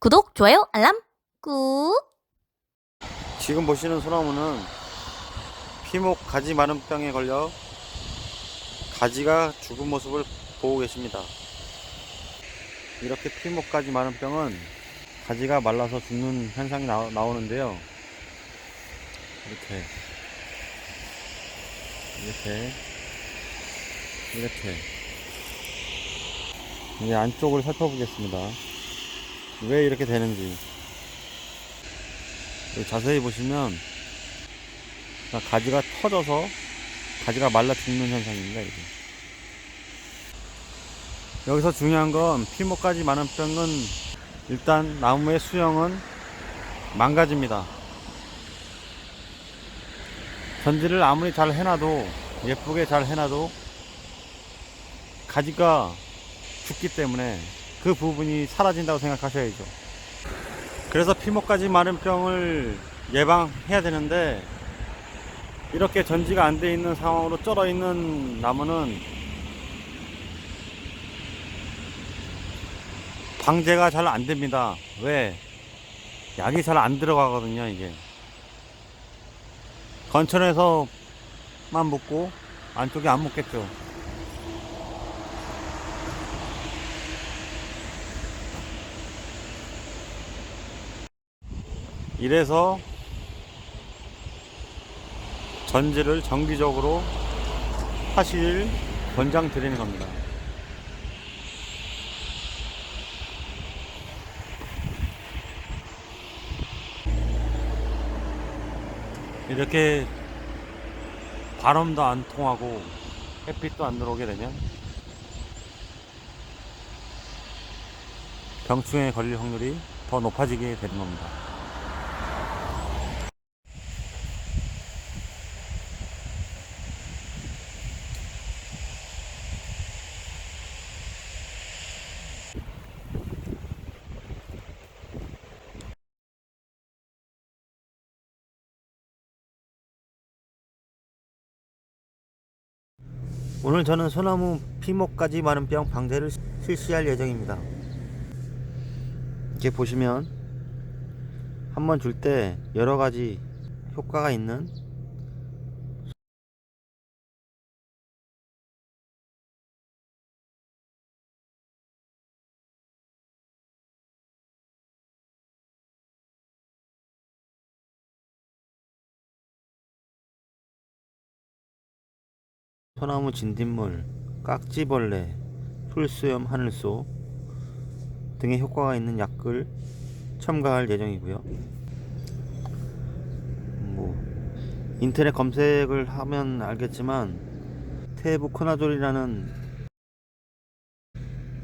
구독, 좋아요, 알람 꾹! 지금 보시는 소나무는 피목 가지 마른 병에 걸려 가지가 죽은 모습을 보고 계십니다. 이렇게 피목 가지 마른 병은 가지가 말라서 죽는 현상이 나, 오는데요 이렇게 이렇게 이렇게 이 안쪽을 살펴보겠습니다. 왜 이렇게 되는지. 자세히 보시면 가지가 터져서 가지가 말라 죽는 현상입니다. 이게. 여기서 중요한 건 피목까지 많은 병은 일단 나무의 수영은 망가집니다. 전지를 아무리 잘 해놔도 예쁘게 잘 해놔도 가지가 죽기 때문에 그 부분이 사라진다고 생각하셔야죠. 그래서 피목까지 마른 병을 예방해야 되는데 이렇게 전지가 안 돼 있는 상황으로 쩔어 있는 나무는 방제가 잘 안 됩니다. 왜? 약이 잘 안 들어가거든요, 이게. 건천에서만 묻고 안쪽에 안 묻겠죠. 이래서 전지를 정기적으로 하실 권장 드리는 겁니다. 이렇게 바람도 안 통하고 햇빛도 안 들어오게 되면 병충해에 걸릴 확률이 더 높아지게 되는 겁니다. 오늘 저는 소나무 피목까지 마른 병 방제를 실시할 예정입니다. 이렇게 보시면 한 번 줄 때 여러 가지 효과가 있는 소나무 진딧물, 깍지벌레, 풀수염 하늘소 등의 효과가 있는 약을 첨가할 예정이고요. 뭐 인터넷 검색을 하면 알겠지만 테부코나졸이라는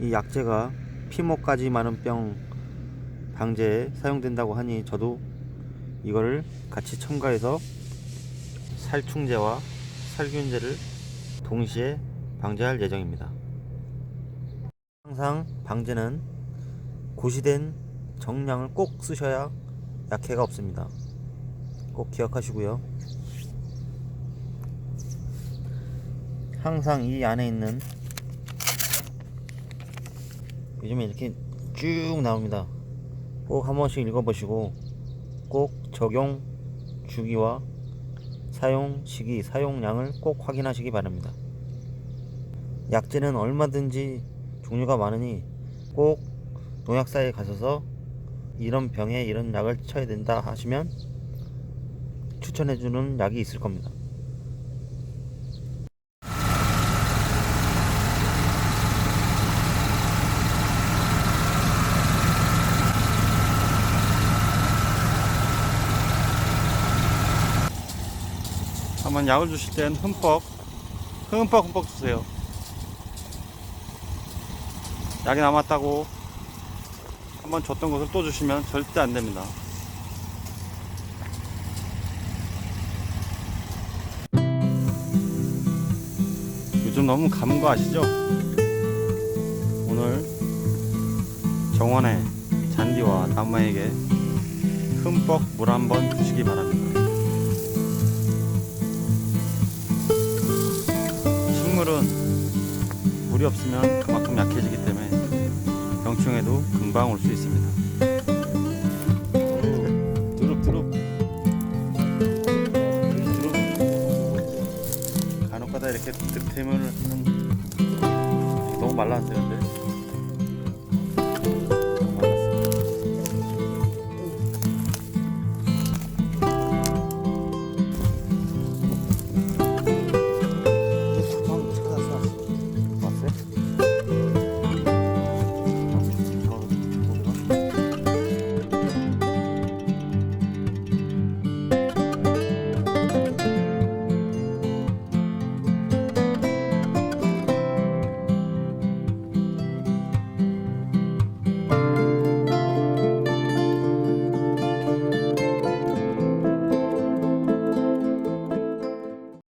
이 약재가 피목까지 마른 병 방제에 사용된다고 하니 저도 이거를 같이 첨가해서 살충제와 살균제를 동시에 방제할 예정입니다. 항상 방제는 고시된 정량을 꼭 쓰셔야 약해가 없습니다. 꼭 기억하시고요. 항상 이 안에 있는 요즘에 이렇게 쭉 나옵니다. 꼭 한 번씩 읽어보시고 꼭 적용 주기와 사용 시기, 사용량을 꼭 확인하시기 바랍니다. 약재는 얼마든지 종류가 많으니 꼭 농약사에 가셔서 이런 병에 이런 약을 쳐야 된다 하시면 추천해주는 약이 있을 겁니다. 한번 약을 주실 땐 흠뻑 흠뻑 흠뻑 주세요. 약이 남았다고 한번 줬던 것을 또 주시면 절대 안 됩니다. 요즘 너무 감은 거 아시죠? 오늘 정원의 잔디와 나무에게 흠뻑 물 한번 주시기 바랍니다 식물은 물이 없으면 그만큼 약해지기 때문에 병충해도 금방 올 수 있습니다. 두릅 두릅 두릅 간혹가다 이렇게 득템을 하는 너무 말랐는데